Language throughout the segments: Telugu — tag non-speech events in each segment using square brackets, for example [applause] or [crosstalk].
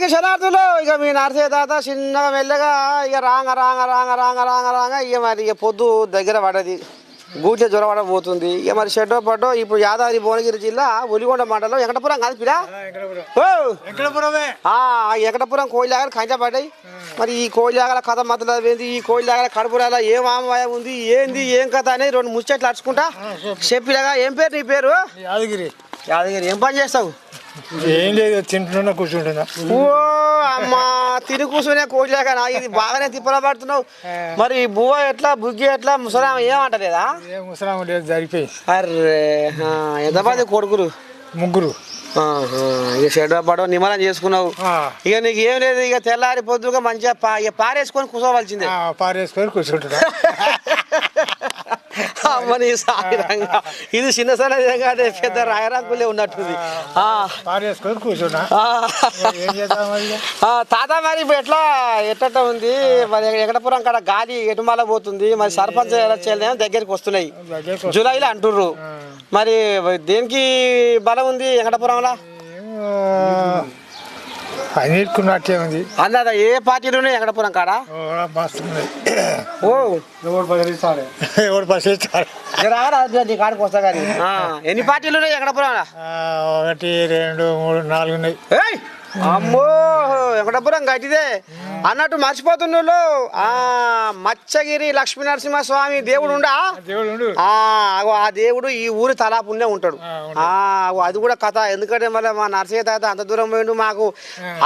అందరికి శనార్థులు ఇక మీ నరసే తాత చిన్నగా మెల్లగా ఇక రాంగ రాంగ రాంగ రాంగ రాంగ రాంగ ఇక మరి ఇక పొద్దు దగ్గర పడది. గూట్ల జ్వరపడ పోతుంది. ఇక మరి షెడ్డో పడ్డో ఇప్పుడు యాదాద్రి భువనగిరి జిల్లా ఒలిగొండ మండలం వెంకటపురం కాదు పిరా ఓ! వెంకటపురమే. ఆ ఆ ఎకటపురం కోయిలాగలు కంచ పడ్డాయి. మరి ఈ కోయిలాగల కథ మతలు ఏంది? ఈ కోయిలాగల కడుపురాల ఏం ఆమవాయం ఉంది? ఏంది? ఏం కథ అనేది రెండు ముచ్చట్లు అడుచుకుంటా చెప్పిలాగా ఏం పేరు నీ పేరు? యాదగిరి. యాదగిరి ఏం పని చేస్తావు? ఏం లేదు తింటున్నా కూర్చుంటున్నా. ఓ అమ్మా తిని కూర్చునే నా ఇది బాగానే తిప్పల పడుతున్నావు. మరి బువ్వ ఎట్లా బుగ్గి ఎట్లా ముసలాం ఏమంటలేదా? ఏం ముసలాం లేదు జరిపోయి అర్రే ఆ, ఎంతమంది కొడుకులు? ముగ్గురు. ఆహా, ఇక షెడ్ పడవ నిమ్మలం చేసుకున్నావు. ఆ, ఇక నీకు ఏం లేదు ఇక తెల్లారి పొద్దుగా మంచిగా పా ఇక పారేసుకొని కూర్చోవలసిందే. ఆ, పారేసుకొని కూర్చుంటున్నా. [laughs] అమ్మని సాయిరంగా. ఇది చిన్న సన్నదిగా పెద్ద రాయరాకులే ఉన్నట్టుంది. తాత మరి ఇప్పుడు ఎట్లా ఎట్ట ఉంది? మరి ఎక్కడపురం కాడ గాలి ఎటుమాల పోతుంది? మరి సర్పంచ్ ఎలక్షన్లు దగ్గరికి వస్తున్నాయి. జూలైలో అంటుర్రు. మరి దేనికి బలం ఉంది వెంకటపురంలో? అన్నిటికున్నట్టే ఉంది అన్నదా ఏ పార్టీలోనే వెంకటపురం కాడ? ఓ, ఎవరు బదిలిస్తాడు ఎవరు బదిలిస్తాడు జరా రా, నీ కాడికి వస్తా కానీ. ఆ, ఎన్ని పార్టీలు ఉన్నాయి వెంకటపురంలో ఆ, ఒకటి రెండు మూడు నాలుగు ఉన్నాయి. అమ్మో వెంకటపురం గట్టిదే. అన్నట్టు మర్చిపోతున్నాడు ఆ మచ్చగిరి లక్ష్మీ నరసింహ స్వామి దేవుడు ఉండా. ఆ దేవుడు ఈ ఊరి తలాపునే ఉంటాడు. ఆ, అది కూడా కథ. ఎందుకంటే మళ్ళీ మా నరసయ్య తాత అంత దూరం పోయిండు మాకు.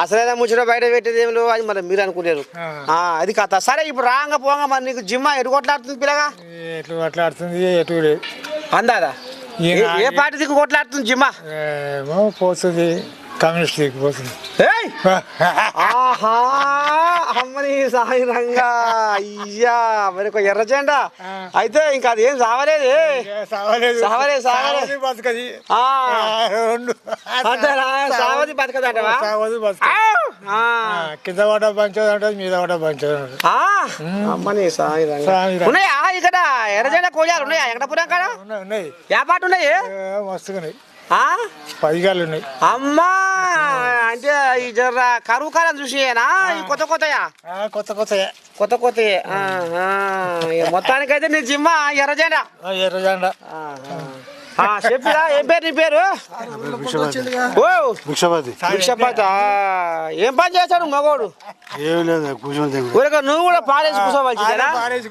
అసలైన ముచ్చట బయట పెట్టేది ఏం లేవు అది మరి మీరు అనుకునేరు. ఆ. అది కథ. సరే ఇప్పుడు రాంగ పోంగ మరి నీకు జిమ్మ ఎటు కొట్లాడుతుంది పిల్లగా? ఎట్లు మాట్లాడుతుంది ఎటు అందాదా? ఏ- పార్టీ దిక్కు కొట్లాడుతుంది జిమ్మ? ఏమో పోతుంది. కమ్యూనిస్ట్ లీగ్ పోతుంది. ఏయ్! ఆహా! అమ్మని సాయి రంగా అయ్యా! మరి ఒక ఎర్ర జెండా. అయితే ఇంకా అది ఏం సావలేదు. సావలేదు. సావలేదు. సావదు బతకది అంతేనా బతకది కింద పడ్డ పంచదు మీద పడ్డ పంచదు అమ్మని సాయి రంగా సాయి రంగా. ఉన్నాయా? ఇక్కడ ఎర్ర జెండా కోజాలు ఉన్నాయా? ఎక్కడపురం కాడ ఉన్నాయి ఉన్నాయి. ఏ పాట ఉన్నాయి మస్తుగా ఉన్నాయి ఆ? పదిగాలు ఉన్నాయి అమ్మా! అంటే ఈ జర్ర కరువు కాలం చూసియేనా ఈ కొత్త కొత్తయా? కొత్త కొత్తయే. కొత్త కొత్త మొత్తానికైతే నీ జిమ్మ ఎర్ర జెండా ఆ, ఎర్ర జెండా ఆ, చెప్పురా ఏం పేరు నీ పేరు? ఓ భిక్షపతి. భిక్షపత ఏం పని చేశాడు మగోడు? ఏమి లేదు కూర్చొని ఊరిక నువ్వు కూడా కూర్చోవలసిందేనా పారేసి.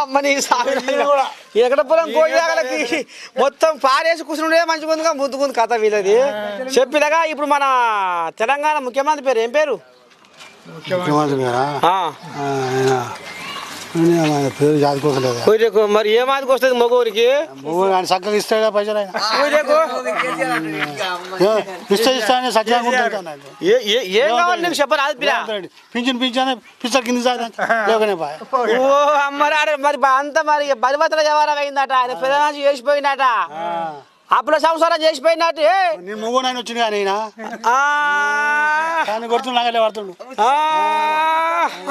అమ్మని సామి ఎక్కడ పొలం కోయాగలకి మొత్తం పారేసి కూర్చుండే మంచిగా ఉందిగా ముద్దుకుంది కథ వీళ్ళది. చెప్పినగా ఇప్పుడు మన తెలంగాణ ముఖ్యమంత్రి పేరు ఏం పేరు? ముఖ్యమంత్రి గారా పేరు జాదుకోకలేదు ఊరికు మరి ఏ మాదికి వస్తుంది మగోరికి ఆయన చక్కగా ఇస్తాడా పైసలు ఆయన ఊరికు ఏ, ఇస్తే ఇస్తానే సత్యంగా ఉంటాడు ఆయన. ఏ- ఏ- ఏం కావాలి నీకు చెప్పరు అది పిల్ల? పింఛన్ పింఛన్ పిచ్చర్ కింద సార్ లేకనే బాయ్. ఓ అమ్మరాడు మరి అంత మరి బలిభద్ర వ్యవహారం అయిందట. ఆయన పెదనాచి చేసిపోయినట అప్పుల సంసారం చేసిపోయినట్టు ఏ? నేను మొగ్గు ఆయన వచ్చింది కానీ ఈయన ఆ, కానీ కొడుతుండు నాగలే పడుతుండు. ఆ,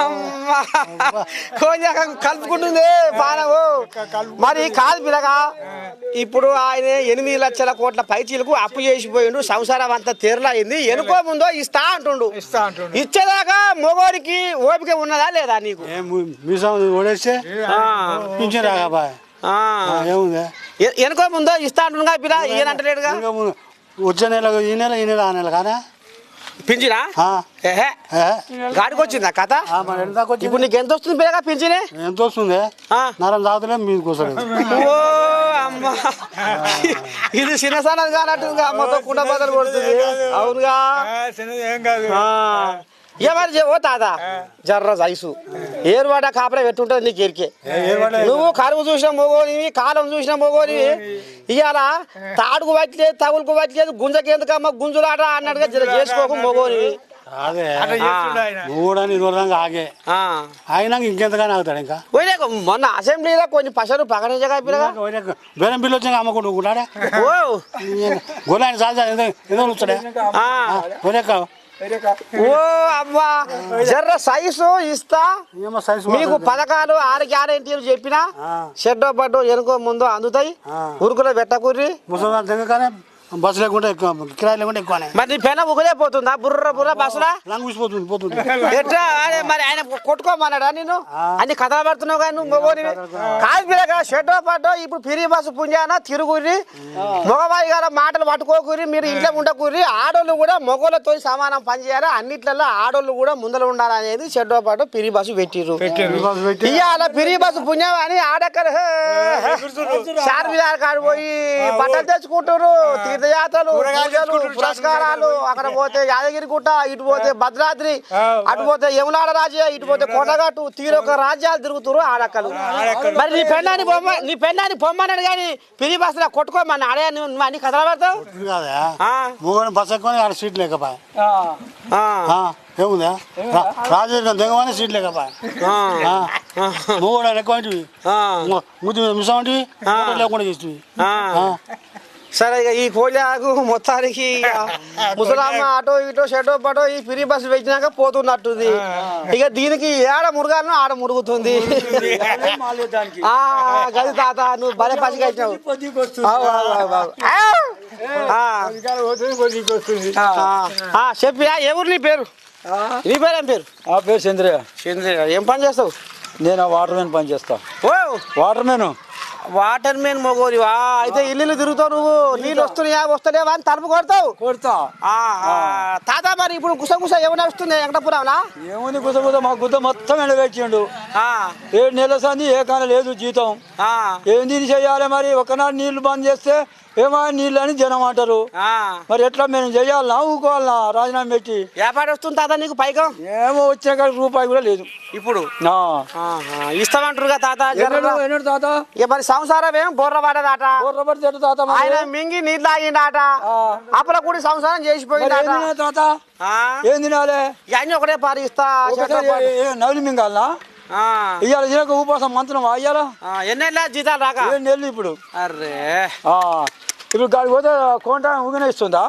అమ్మా. కొంచెం కలుపుకుంటుంది పానవు మరి కాదు పిల్లగా ఇప్పుడు ఆయన ఎనిమిది లక్షల కోట్ల పైచీలకు అప్పు చేసిపోయిండు సంసారం అంతా తీరలైంది ఎనుకో ముందో ఇస్తా అంటుండు. ఇస్తా అంటుండు. ఇచ్చేదాకా మొగోడికి ఓపిక ఉన్నదా లేదా నీకు? మీసం ఓడేస్తే? ఆ, పింఛన్ రాగా బాయ్ ఆ. ఆ, ఏముంది? వెనుకో ముందో ఇస్తా అంటుండగా పిల్ల ఈయన అంటలేడుగా? వచ్చే నెల ఈ నెల ఈ నెల ఆ నెల కాదా? పింఛనా? ఏహే ఏ? గాడికి వచ్చిందా కథ ఇప్పుడు నీకు ఎంత వస్తుంది పిల్లగా పింఛనే? ఎంత వస్తుంది? ఆ. నరం తాగుతలే మీకు వస్తుంది ఓ అమ్మా. ఇది చిన్న సన్నది కానట్టుందిగా మొత్తం కుండ బద్దలు కొడుతుంది. అవునుగా? ఏం కాదు. చే- ఓ తాత. జర్ర జైసు. ఏరువాడ కాపరే పెట్టుంటది నీకు ఎరికే నువ్వు కరువు చూసిన మొగోనివి కాలం చూసిన మొగోనివి ఇవాళ తాడుకు పట్టలేదు తగులుకు పట్టలేదు గుంజకెందుకమ్మ గుంజులాట అన్నట్టుగా చేసుకోకు మొగోనివి ఆగే. ఆ. ఆయనకి ఇంకెంతగానే ఆగుతాడు ఇంకా? పోయినా మొన్న అసెంబ్లీలో కొన్ని పగనించగా పిల్లగా వేరే బిల్లు వచ్చాక అమ్మకుండా ఓ. ఏదో వచ్చాడే ఆ. వేరే ఓ అవ్వా జర్ర సైజు ఇస్తా మీకు పథకాలు ఆరు గ్యారెంటీలు చెప్పినా. షెడ్డో బడ్డో ఎనుకో ముందో అందుతాయి. ఉరుకులో పెట్టకూర్రి దగ్గరగానే బస్సు లేకుండా ఎక్కువ కిరాయి లేకుండా ఎక్కువనే. మరి పెన ఉగలే పోతుందా? బుర్ర బుర్ర బస్సులా? రంగు ఊసిపోతుంది పోతుంది ఎట్లా? అరే మరి ఆయన కొట్టుకోమన్నాడా నేను అన్ని కథలు పడుతున్నావు కానీ నువ్వు మగోని కాదు పిల్లగా షెడ్డో పడ్డో ఇప్పుడు పిరి బస్సు పుంజాన? తిరుగురి మగవాయి గారు మాటలు పట్టుకోకూరి మీరు ఇంట్లో ఉండకూరి ఆడోళ్ళు కూడా మగోళ్ళతో సమానం పనిచేయాలి అన్నిట్లలో ఆడోళ్ళు కూడా ముందర ఉండాలనేది షెడ్డో పాటు పిరి బస్సు పెట్టిర్రు. బస్సు పెట్టి ఇవాళ పిరి బస్సు పుణ్యం అని ఆడక్కలు చార్మినార్ కాడు పోయి బట్టలు తెచ్చుకుంటారు తీర్థయాత్రలు పూజలు పురస్కారాలు అక్కడ పోతే యాదగిరి గుట్ట ఇటు పోతే భద్రాద్రి అటు పోతే యమునాడ రాజ్య ఇటు పోతే కొండగట్టు తీరొక రాజ్యాలు తిరుగుతారు ఆడక్కలు మరి నీ పెళ్ళాన్ని బొమ్మ నీ పెళ్ళాన్ని బొమ్మన్నాడు కానీ పిరి బస్సులో కొట్టుకోమని ఆడే నువ్వు అన్ని కథలు పడతావు? మూగని బస్సు ఎక్కువ ఆడ సీట్ లేకపోయా? ఆ, ఏముందా? రాజకీయ దిగమని సీట్ లేకపోయా? ఆ, మూగడు ఎక్కువ. ముద్దు మిస్ వంటివి? లేకుండా చేస్తుంది ఆ. సరే ఇక ఈ కోళ్ళకు మొత్తానికి [laughs] ముసలమ్మ అటో ఇటో షెటో పటో ఈ ఫ్రీ బస్సు పెట్టినాక పోతున్నట్టుంది. ఇక దీనికి ఏడ మురుగాలను ఆడ మురుగుతుంది. [laughs] ఆ గది తాత నువ్వు భలే పసిగా ఇచ్చావు ఆవు, ఆవు, ఆవు, ఆవు. ఆ. ఆ. ఆ, చెప్పిరా ఏ ఊరు నీ పేరు? నీ పేరు ఏం పేరు? ఆ పేరు చంద్రయ్య. చంద్రయ్య ఏం పని చేస్తావు? నేను వాటర్ మ్యాన్ పని చేస్తా. ఓ. Water man. వాటర్ మెయిన్ మొగోరివా అయితే ఇల్లు తిరుగుతావు నువ్వు. నీళ్ళు వస్తున్నాయా వస్తలేవా అని తలుపు కొడతావు. కొడతా. ఆ, ఆ, తాత మరి ఇప్పుడు గుస గుస ఏమైనా వస్తుంది వెంకటపురంలా ఏముంది గుద్ద గుద్ద మా గుద్ద మొత్తం ఎండబెట్టిండు. ఆ, ఏడు నెలల సంది ఏ కాన లేదు జీతం ఆ, ఏంది చెయ్యాలి మరి? ఒకనాడు నీళ్ళు బంద్ చేస్తే ఏమో నీళ్ళు అని జనం అంటారు. మరి ఎట్లా మేము చెయ్యాలనా ఊకోవాలనా రాజీనామా పెట్టి? వ్యాపారం వస్తుంది తాత నీకు పైకం? ఏమో వచ్చిన కాడికి రూపాయి కూడా లేదు. ఇప్పుడు? తాత ఎన్నడు? తాత? ఇక మరి సంసారం ఏం బొర్ర పడదాట? బొర్ర పడితే ఎట్ట తాత మరి? ఆయన మింగి నీళ్ళు తాగిండాట. అప్పుల కూడి సంసారం తినాలి తాత? ఏం తినాలి? ఇవన్నీ ఒకటే పారి ఇస్తా ఒకసారి చేత పారి. ఏ- ఏ నవలి మింగాలనా ఇవాళ ఉపవాసం మంత్రం అయ్యాలా ఎన్నేళ్ళ జీతాలు రాక? నెల్లు ఇప్పుడు. అర్రే. ఆ, ఇప్పుడు గాడికి పోతే కొంట ఊగిన ఇస్తుందా.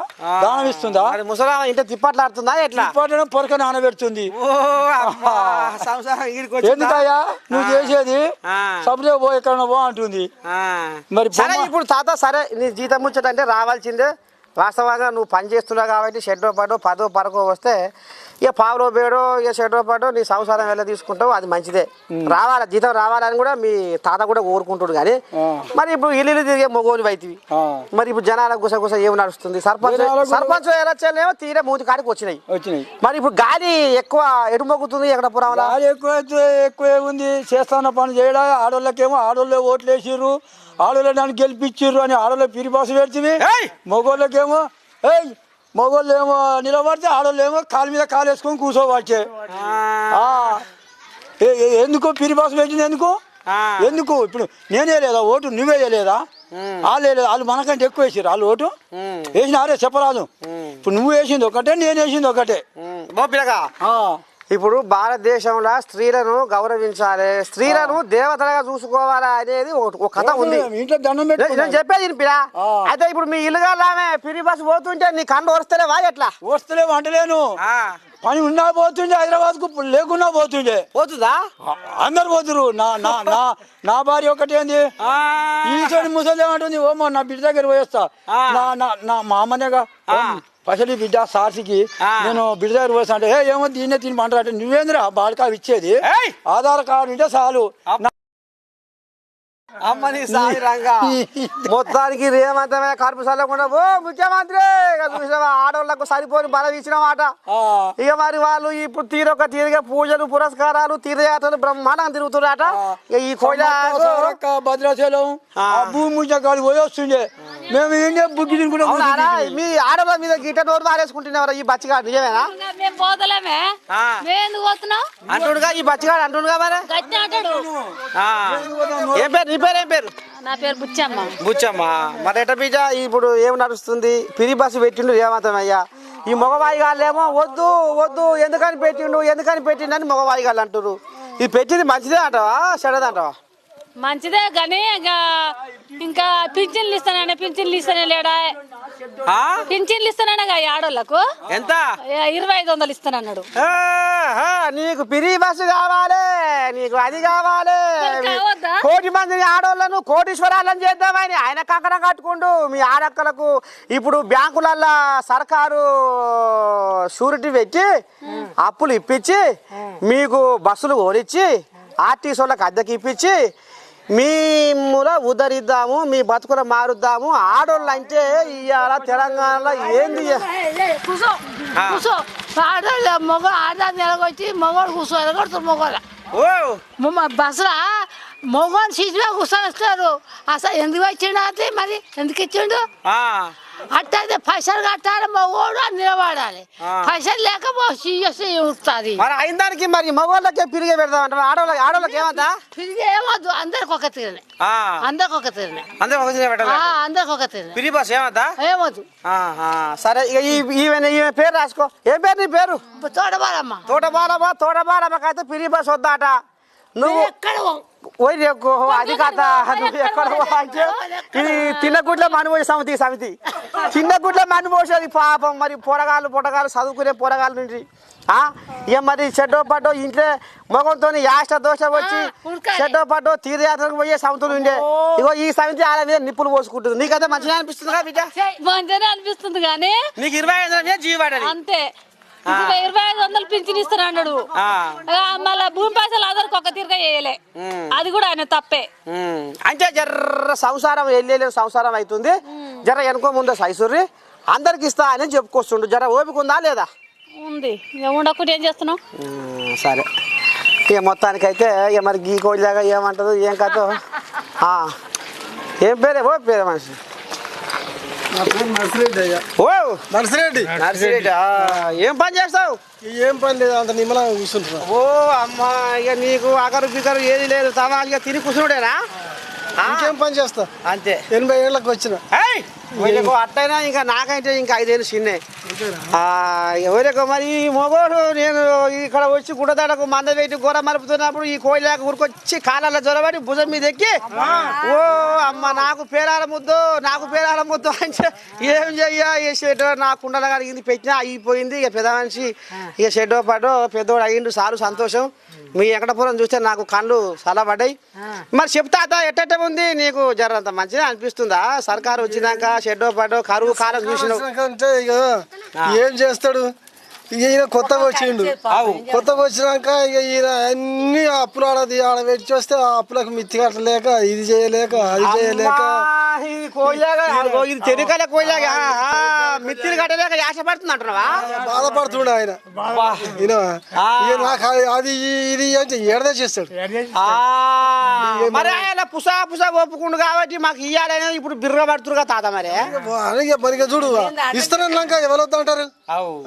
దానం ఇస్తుందా? ముసలా ఇంట తిప్పట్లాడుతుందా ఎట్లా? ఇప్పటినే పొరక నానబెడుతుంది? ఎందుకయ్యా? నువ్వు చేసేది. సపరేట్ పో ఎక్కడ పో అంటుంది. మరి ఇప్పుడు తాత సరే నీ జీతం ముచ్చటంటే రావాల్సిందే. వాస్తవంగా నువ్వు పని చేస్తున్నావు కాబట్టి షెడ్డో పాటో పదో పరకో వస్తే ఇక పావులో బేడో ఇక షెడ్డో పాటో నీ సంసారం వెళ్ళ తీసుకుంటావు అది మంచిదే. రావాలి జీతం రావాలని కూడా మీ తాత కూడా కోరుకుంటాడు కానీ. మరి ఇప్పుడు ఇల్లు తిరిగే మొగోని వైతివి. మరి ఇప్పుడు జనాల గుస గుస ఏమి నడుస్తుంది? సర్పంచ్ సర్పంచ్ ఎలక్షన్లేమో తీరే మూతి కాడికి వచ్చినాయి. వచ్చినాయి. మరి ఇప్పుడు గాలి ఎక్కువ ఎటు మొగ్గుతుంది ఎక్కడ పురంలో గాలి ఎక్కువ ఎక్కువ ఉంది చేస్తాన్న పని చేయడా? ఆడోళ్ళకేమో ఆడోళ్ళే ఓట్లు వేసిర్రు ఆడోళ్ళే నన్ను గెలిపించిర్రు అని ఆడోళ్ళే పిరిబాసు ఏయ్! మగోళ్ళకేమో ఏయ్! మగోళ్ళు ఏమో నిలబడితే ఆడోళ్ళు ఏమో కాలు మీద కాలు వేసుకొని కూర్చోబట్టే ఎందుకు పిరిబాసు పెట్టింది ఎందుకు. ఎందుకు? ఇప్పుడు నేనే లేదా? ఓటు నువ్వే వేయలేదా వాళ్ళు వేయలేదు వాళ్ళు మనకంటే ఎక్కువ వేసారు వాళ్ళు ఓటు. వేసినారే చెప్పరాదు. ఇప్పుడు నువ్వు వేసింది ఒకటే నేను వేసింది ఒకటే. ఇప్పుడు భారతదేశంలో స్త్రీలను గౌరవించాలి. స్త్రీలను దేవతలుగా చూసుకోవాలా అనేది ఒక కథ ఉంది. నేను చెప్పేది ఆ. అయితే ఇప్పుడు మీ ఇల్లుగా ఆమె పిరి బస్సు పోతుంటే నీ కండు వస్తలేవా ఎట్లా? వస్తలే వంటలేను పని ఉన్నా పోతుండే హైదరాబాద్కు లేకున్నా పోతుండే. పోతుందా? అందరు పోతురు నా నా నా నా భార్య ఒకటేంది ఆ. ఈశ్వరి ముసలి ఏమంటుంది ఓమో నా బిడ్డ దగ్గర పోయేస్తా. నా నా మా అమ్మనేగా. పసలి బిడ్డ సార్సికి. నేను బిడ్డ దగ్గర పోస్తా అంటే ఏమో దీన్నే తిని పంటారంటే నువ్వేంద్రా బాడకా ఇచ్చేది! ఆధార్ కార్డు ఉంటే చాలు. అమ్మని సాయి రంగా. మొత్తానికి రేమంతమే కడుపు చల్లకుండా ఓ ముఖ్యమంత్రి! ఆడవాళ్ళకు సరిపోని బలం ఇచ్చిన మాట. ఇక మరి వాళ్ళు ఇప్పుడు తీరొక తీరుగా పూజలు పురస్కారాలు తీర్థయాత్రలు బ్రహ్మాండంగా తిరుగుతున్నారట. ఈ కోజ భద్రాచలం భూమి ముంచ కాడికి పోయి వస్తుండే. మేము ఏంటో బుగ్గి తినుకుంటే. మీ ఆడవాళ్ళ మీద గిట్ట నోరు మారేసుకుంటున్నారా ఈ బచ్చిగాడు నిజమేనా? మేము పోతలేమే. మేము పోతున్నాం? అంటుండగా ఈ బచ్చిగాడు అంటుండగా మరి. ఏం పేరు? నీ పేరు ఏం పేరు? నా పేరు బుచ్చమ్మ. బుచ్చమ్మా. మరి ఎట బీజ? ఇప్పుడు ఏం నడుస్తుంది? పిరి బస్సు పెట్టిండు ఏమంతమయ్యా ఈ మగవాయి గాళ్ళేమో వద్దు వద్దు ఎందుకని పెట్టిండు ఎందుకని పెట్టిండు అని మగవాయి గాళ్ళు అంటారు ఇది పెట్టింది మంచిదే అంటావా? చెడదంటావా మంచిదే కానీ ఇంకా ఇంకా పింఛన్లు ఇస్తానని పింఛన్లు ఇస్తానే లేడా? పింఛన్లు ఇస్తానగా ఈ ఆడోళ్ళకు? ఎంత? ఇరవై ఐదు వందలు ఇస్తానన్నాడు. నీకు పిరి బస్సు కావాలి నీకు అది కావాలి? కోటి మందిని ఆడోళ్ళను కోటీశ్వరాలను చేద్దామని ఆయన కంకణం కట్టుకుంటూ మీ ఆడక్కలకు ఇప్పుడు బ్యాంకులల్లో సర్కారు షూరిటీ పెట్టి అప్పులు ఇప్పించి మీకు బస్సులు ఓడిచ్చి ఆర్టీసీ వాళ్ళకి అద్దెకి ఇప్పించి మీముల ఉద్ధరిద్దాము మీ బతుకుల మారుద్దాము. ఆడోళ్ళు అంటే ఇవాళ తెలంగాణలో ఏంది? ఆడోళ్ళ మగ ఆడ నిలగొచ్చి మగవాడు కూర్చో ఎలగొడుతారు మగవాళ్ళ బస్సులో మగవాడు సీట్లో కూర్చొని వస్తారు. అసలు ఎందుకు వచ్చిండు మరి? ఎందుకు ఇచ్చిండు. అట్టయితే పైసలు కట్టాలి మగవాడు అని నిలబడాలి. పైసలు సీఎస్సీ ఉంటుంది మరి అయిన దానికి మరి మగవాళ్ళకే పిరిగే పెడదాం అంటే ఆడవాళ్ళకి ఆడవాళ్ళకి ఏమంతా తిరిగి ఏమొద్దు అందరికి ఒక తీరనే. ఆ, అందరికి ఒక తీరనే. అందరూ ఒక చీర పెట్టాలి. అందరికి ఒక తీరనే. పిరి బస్ ఏమొద్దు? ఆహా, సరే ఇక ఈ ఈమె ఈమె పేరు రాసుకో. ఏం పేరు నీ పేరు? తోడబాలమ్మ తోట బాలమ్మ తోట బాలమ్మకి అయితే పిరి బస్ వద్దాట. నువ్వు ఎక్కడ ఓయ్ రేపు అది కాత నువ్వు ఎక్కడ అంటే ఇది తిన్నగుడ్ల సమితి సమితి తిన్నగుడ్ల మనుమోసేది పాపం మరి పొరగాలు పొటగాలు చదువుకునే పొరగాలు ఆ ఇక మరి చెడ్డో పడ్డో ఇంట్లో మొగంతో యాష్ట దోష వచ్చి. చెడ్డో పడ్డో తీర్థయాత్రకు పోయే సమితులు ఉండే ఇగో ఈ సమితి ఆడ మీద నిప్పులు పోసుకుంటుంది నీకైతే మంచిగా అనిపిస్తుంది కదా బిడ్డ మంచిగానే అనిపిస్తుంది కానీ నీకు ఇరవై ఐదు వందల మీద జీవి పడ్డది అంతే ఇరవై ఐదు వందలు పింఛన్. ఆ, మళ్ళా భూమి పైసలు అందరికి ఒక తీరుగా వేయలే అది కూడా ఆయన తప్పే. అంటే జర్ర సంసారం వెళ్ళే సంసారం అవుతుంది జర వెనుకో ముందు సైసుర్రి. అందరికి ఇస్తా అని చెప్పుకొస్తుండు. జర ఓపిక ఉందా లేదా? ఉంది. ఉండకుండా ఏం చేస్తున్నావు? సరే. ఇక మొత్తానికైతే ఇక మరి గీ కోడిలాగా ఏమంటదో ఏం ఆ, ఏం పేరే? ఓ పేరే మనిషి నా పేరు నర్సిరెడ్డి అయ్యా ఓ! నర్సిరెడ్డి. నర్సిరెడ్డి ఏం పని చేస్తావు? ఏం పని లేదు అంత నిమ్మలంగా కూర్చుంటున్నా. ఓ అమ్మా ఇక నీకు అగరు బిగరు ఏది లేదు తమాలుగా తిని కూర్చుండేనా? ఆ, ఇంకేం పని చేస్తా? అంతే. ఎనభై ఏళ్ళకి వచ్చిన. వీళ్ళకు అట్టయినా ఇంకా నాకైతే ఇంకా ఐదేళ్ళు చిన్నే. ఎవరికో మరి ఈ మొగోడు నేను ఇక్కడ వచ్చి గుడదాడకు మంద పెట్టి గోర మలుపుతున్నప్పుడు ఈ కోయిలాక ఊరికొచ్చి కాలాల జ్వరబడి భుజం మీద ఎక్కి ఓ అమ్మ నాకు పేరాల ముద్దు నాకు పేరాల ముద్దు అంటే ఏం చెయ్య? ఈ షెడ్ నా కుండల కడిగింది పెట్టినా అయిపోయింది. ఇక పెద్ద మనిషి ఇక షెడ్ పడ్డో పెద్దోడు అయ్యిండు సారు సంతోషం. మీ వెంకటపురం చూస్తే నాకు కళ్ళు చాలా పడ్డాయి మరి చెప్తా ఎట్టెట్ట ఉంది? నీకు జరంత మంచిగా అనిపిస్తుందా? సర్కారు వచ్చినాక షెడ్డో పడ్డో కరువు కాలం చూసిన ఏం చేస్తాడు ఇక ఈయన కొత్తగా వచ్చిండు. కొత్తగా వచ్చినాక ఇక ఈయన అన్ని అప్పులు ఆడది ఆడ పెట్టి వస్తే ఆ అప్పులకు మిత్తి కట్టలేక ఇది చేయలేక అది చేయలేక. కోయిలాగా ఆహా, మిత్తిలు కట్టలేక యాస పడుతుంది అంటున్నావా? బాధపడుతుండే ఆయన. ఈయన ఇక నాకు అది- అది ఇది అంటే ఏడదే చేస్తాడు. ఆ, మరి ఆయన పుసా పుసా ఒప్పుకుండు కాబట్టి మాకు ఇయ్యాలనే ఇప్పుడు బిర్ర పడుతురుగా తాత మరి మరిగా చూడు ఇస్తానన్నాక ఎవరొద్దు అంటారు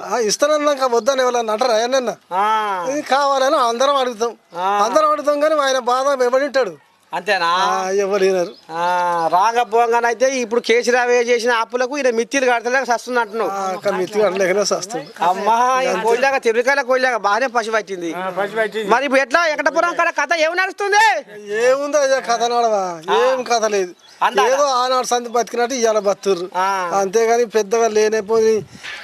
ఆ, ఇస్తానన్నాక వద్దని ఎవరన్నా అంటారా? ఇది కావాలని అందరం అడుగుతాం. అందరం అడుగుతాం కానీ ఆయన బాధ ఎవడి ఉంటాడు అంతేనా? ఆ, ఎవరు వినరు ఆ, రాంగ పోగానైతే ఇప్పుడు కేసీరావు చేసిన అప్పులకు ఈయన మిత్తిలు కడతలేక సస్తుంది అంటున్నావు. మిత్తి కట్టలేకనే వస్తుంది అమ్మా కోయిలాగా తిరుగుకాయల కోయిలాగా బాగానే పసి పట్టింది మరి ఇప్పుడు ఎట్లా? వెంకటపురం కాడ కథ ఏమి నడుస్తుంది? ఏముందో కథ నడవా? ఏం కథ లేదు? ఏదో ఆనాడు సంతి బతికినట్టు ఇవాళ బతుర్రు. ఆ. అంతేగాని పెద్దగా లేనిపోయి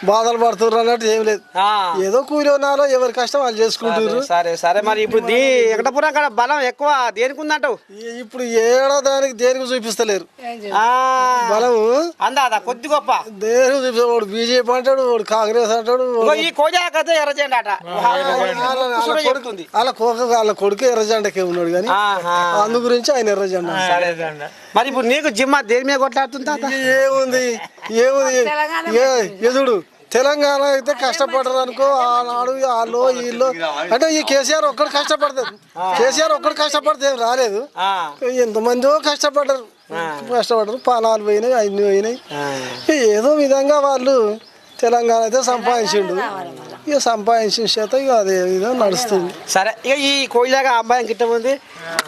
బాధలు పడుతుర్రు అన్నట్టు ఏం లేదు. ఆ. ఏదో కూలి ఉన్నారో ఎవరి కష్టం వాళ్ళు చేసుకుంటుర్రు. సరే సరే మరి ఇప్పుడు దీ వెంకటపురం కాడ బలం ఎక్కువ దేనికి ఉందంటావు ఇప్పుడు ఏడో దానికి దేనికి చూపిస్తలేరు. ఆ, బలము. అందాదా కొద్ది గొప్ప. దేనికి చూపిస్తా వాడు బీజేపీ అంటాడు వాడు కాంగ్రెస్ అంటాడు ఈ కోజా కథ ఎర్రజెండా. కొడుకు చెప్తుంది. వాళ్ళ కొడుకు ఎర్రజెండకే ఉన్నాడు కానీ. అందు గురించి ఆయన ఎర్రజెండా. మరి ఇప్పుడు నీకు జిమ్మ దేని మీద కొట్లాడుతుంది ఏముంది? ఏముంది? ఏ- ఎదుడు తెలంగాణ అయితే కష్టపడరు అనుకో. ఆనాడు వాళ్ళు వీళ్ళు అంటే ఈ కేసీఆర్ ఒక్కడు కష్టపడతారు కేసీఆర్ ఒక్కడు కష్టపడితే ఏం రాలేదు. ఆ, ఎంతమందో కష్టపడ్డారు. కష్టపడ్డారు. పానాలు పోయినాయి అన్ని పోయినాయి. ఏదో విధంగా వాళ్ళు తెలంగాణ అయితే సంపాదించిండు. ఇక సంపాదించిన చేత ఇక అదే విధంగా నడుస్తుంది. సరే ఇక ఈ కోయిలాగా అమ్మాయి గిట్ట ఉంది.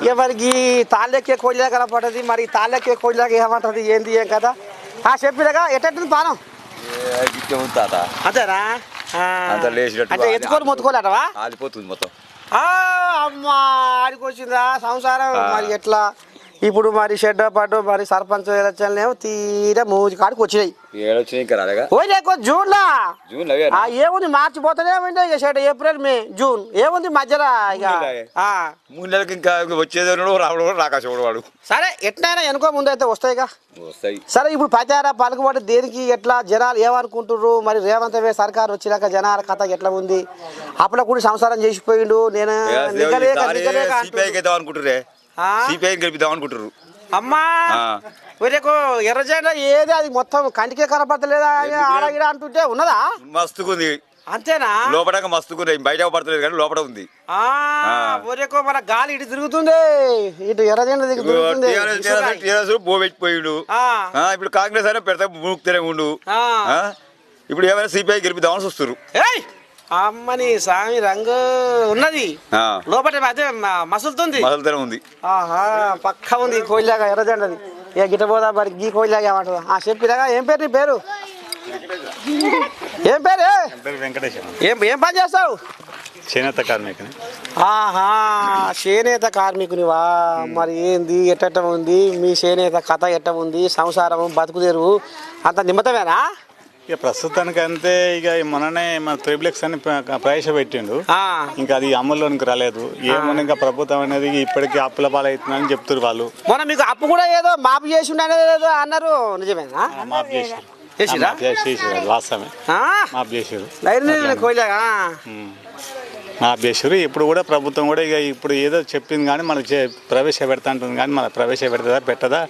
ఇక మనకి తాళ్ళెక్కే కోయిలా కనపడది మరి తాళ్ళెక్కే కోయిలాగా ఏమంటది ఏంది ఏం కదా ఆ చెప్పినగా ఎట్టంటుంది పానం? గిట్టే ఉంది తాత అంతేనా? ఆ. అంత లేచినట్టు అంటే ఎత్తుకొని మొత్తుకోలేటవా? ఆలిపోతుంది మొత్తం. ఆ, అమ్మా సంసారం. మరి ఎట్లా? ఇప్పుడు మరి షెడ్ పాటు మరి సర్పంచ్ ఎలక్షన్లు ఏమో తీరా మూజి కాడికి వచ్చినాయి. ఓ జూన్ లా జూన్ ఏముంది మార్చి పోతేనే ఇక షెడ్ ఏప్రిల్ మే జూన్. ఏముంది మధ్యలో ఇక. మూడు నెలలకి ఇంకా వచ్చేది రావడం సరే ఎట్లయినా వెనుకో ముందు అయితే వస్తాయిగా వస్తాయి. సరే ఇప్పుడు ప్రచార పలుకుబడి దేనికి ఎట్లా జనాలు ఏమనుకుంటుర్రు? మరి రేవంత్ రెడ్డి సర్కార్ వచ్చినాక జనాల కథ ఎట్లా ఉంది? అప్పుడు కూడా సంసారం చేసిపోయిండు నేను అనుకుంటురే ఆ? సిపిఐకి గెలిపిద్దాం అనుకుంటారు అమ్మా! ఆ. ఊరేకు ఎర్ర జెండా ఏది? అది మొత్తం కంటికే కనపడతలేదా? ఆడ ఈడ అంటుంటే ఉన్నదా? మస్తుకుంది. అంతేనా? లోపల మస్తుకుంది. బయట పడతలేదు కానీ లోపల ఉంది. ఊరేకు మన గాలి ఇటు తిరుగుతుంది. ఇటు ఎర్ర జెండా దిగు తిరుగుతుంది. టీఆర్ఎస్ బో పెట్టిపోయిండు ఆ. ఆ, ఇప్పుడు కాంగ్రెస్ అయినా పెడతా మూక్తేనే ఉండు? ఇప్పుడు ఏమైనా సిపిఐ గెలిపిద్దామని చూస్తారు అమ్మని స్వామి రంగు ఉన్నది. ఆ. లోపల అదే మసులుతుంది. మొదలుతూనే ఉంది. ఆహా పక్క ఉంది కోయిలాగా ఎర్రజెండది. ఇక గిట్ట పోదా మరి గీ కోయిలాగా ఏమంటుందా? ఆ చెప్పిరాగా ఏం పేరు నీ పేరు? ఏం పేరు? ఏం ఏం పని చేస్తావు? చేనేత కార్మికుని. ఆహా చేనేత కార్మికునివా? మరి ఏంది? ఎట్ట ఉంది మీ చేనేత కథ ఎట్ట ఉంది సంసారం బతుకు తెరువు? అంత నిమ్మతమేనా? ఇక ప్రస్తుతానికి అంతే ఇక మొన్ననే మన త్రిబ్లెక్స్ అని ప్ర- ప్రవేశపెట్టిండు ఇంకా అది అమల్లోనికి రాలేదు. ఏమన్నా ఇంకా ప్రభుత్వం అనేది ఇప్పటికీ అప్పుల పాలవుతుందని చెప్తారు వాళ్ళు. మొన్న మీకు అప్పు కూడా ఏదో మాపు చేసి ఉండేది ఏదో అన్నారు. నిజమేనా? మాఫ్ చేసారు చేసి- వాస్తవమే. చేసారు కోయిలాగా? చేసారు ఇప్పుడు కూడా ప్రభుత్వం కూడా ఇక ఇప్పుడు ఏదో చెప్పింది కానీ మనకు ప్రవేశపెడతా అంటుంది కానీ మనకు ప్రవేశపెడతా పెట్టదా?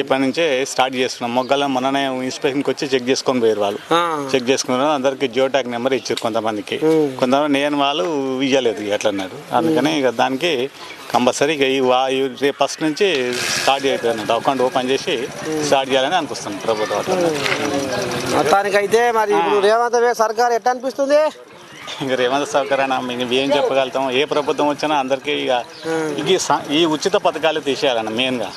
ఇప్పటి నుంచే స్టార్ట్ చేస్తున్నాం. మొగ్గల మొన్ననే ఇన్స్పెక్షన్కి వచ్చి చెక్ చేసుకొని పోయారు వాళ్ళు. చెక్ చేసుకున్నారు అందరికి జియోటాక్ నెంబర్ ఇచ్చారు కొంతమందికి. కొంతమంది నేను వాళ్ళు ఇవ్వలేదు ఎట్లా అన్నారు అందుకని ఇక దానికి కంపల్సరీ ఇక ఈ ఫస్ట్ నుంచి స్టార్ట్ అన్నట్టు అకౌంట్ ఓపెన్ చేసి స్టార్ట్ చేయాలని అనుకుంటున్నాం ప్రభుత్వం మొత్తానికైతే మరి రేవంత్ సర్కార్ ఎట్లా అనిపిస్తుంది? ఇంకా రేవంత్ సౌకర్యాన్ని మేము ఏం చెప్పగలుగుతాం ఏ ప్రభుత్వం వచ్చినా అందరికీ ఇక ఇక ఈ ఈ ఉచిత పథకాలు తీసేయాలన్న మెయిన్గా.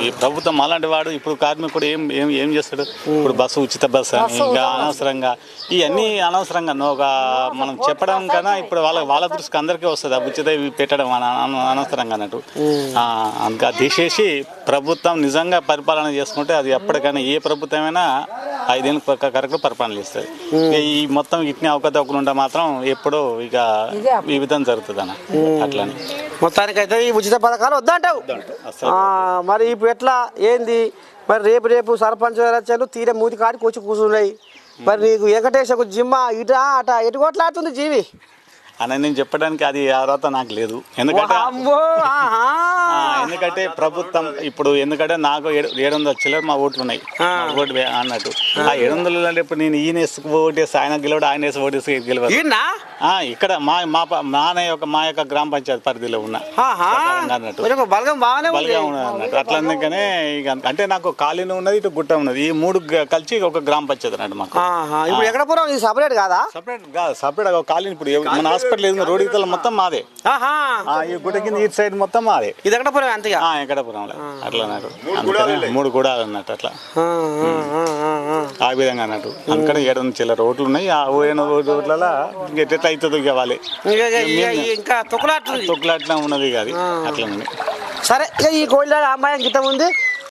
ఈ ప్రభుత్వం అలాంటి వాడు ఇప్పుడు కార్మికుడు ఏం ఏం ఏం చేస్తాడు? ఇప్పుడు బస్సు ఉచిత బస్సు అని ఇంకా అనవసరంగా ఇవన్నీ అనవసరంగా ఒక మనం చెప్పడం కన్నా ఇప్పుడు వాళ్ళ వాళ్ళ దృష్టికి అందరికీ వస్తుంది ఆ ఉచిత పెట్టడం అన- అన- అనవసరంగా అన్నట్టు. ఆ, అందుకే తీసేసి ప్రభుత్వం నిజంగా పరిపాలన చేసుకుంటే అది ఎప్పటికైనా ఏ ప్రభుత్వమైనా ఐదేళ్ళు కరెక్ట్ పరిపాలన ఇస్తుంది ఇక ఈ మొత్తం ఇట్నే అవకతవకలు ఉంటే మాత్రం ఎప్పుడో ఇక ఈ విధంగా జరుగుతుంది అన్న అట్లని. మొత్తానికైతే ఈ ఉచిత పథకాలు వద్దంటావు మరి ఇప్పుడు ఎట్లా? ఏంది? మరి రేపు రేపు సర్పంచ్ ఎలక్షన్లు తీరే మూతి కాడికి వచ్చి కూర్చున్నాయి. మరి నీకు వెంకటేశ్వర జిమ్మ ఇటా అట ఎటు కొట్లాడుతుంది జీవి? అని నేను చెప్పడానికి అది అర్హత నాకు లేదు. ఎందుకంటే ఎందుకంటే ప్రభుత్వం ఇప్పుడు ఎందుకంటే నాకు ఏడు వందల చిల్లర మా ఓట్లు ఉన్నాయి. ఓటు అన్నట్టు. ఆ ఏడు వందలు అంటే ఇప్పుడు నేను ఈయన వేసి ఓటేసి ఆయన గెలవడు ఆయన వేసి ఓటేసి గెలవదు. ఈయన్నా? ఆ, ఇక్కడ మా మా మా యొక్క మా యొక్క గ్రామ పంచాయతీ పరిధిలో ఉన్న అన్నట్టు. అన్నట్టు. అట్లా అందుకనే ఇక అంటే నాకు కాలనీ ఉన్నది ఇటు గుట్ట ఉన్నది. ఈ మూడు కలిసి ఒక గ్రామ పంచాయతీ అన్నట్టు మాకు. ఇప్పుడు ఎక్కడ పోరాం సపరేట్ కాదా? సపరేట్ కాదు సపరేట్ కాలనీ ఇప్పుడు మన హాస్పిటల్ ఏదో? రోడ్ ఇతల మొత్తం మాదే. ఆహా. ఆ, ఈ గుట్ట కింద ఈ సైడ్ మొత్తం మాదే. ఇది ఎక్కడ పోరాం అంతగా? ఆ, ఎక్కడపురంలో అట్లా అన్నట్టు. అందుకనే మూడు కూడా అన్నట్టు అట్లా. ఆ, ఆ, ఆ, ఆ, ఆ. ఆ విధంగా అన్నట్టు. అందుకని ఏడు చిల్లర రోడ్లు ఉన్నాయి. ఆ ఏడు రోడ్లలో ఎట్లా అవుతుందో ఇక వాళ్ళే. ఇక- ఇక- ఇక- ఇంకా తొక్కులాట్లు తొక్కులు అట్లా ఉన్నది ఇక అది అట్లా ఉంది సరే ఇక ఈ కోయిల అమ్మాయి గిట్ట ఉంది.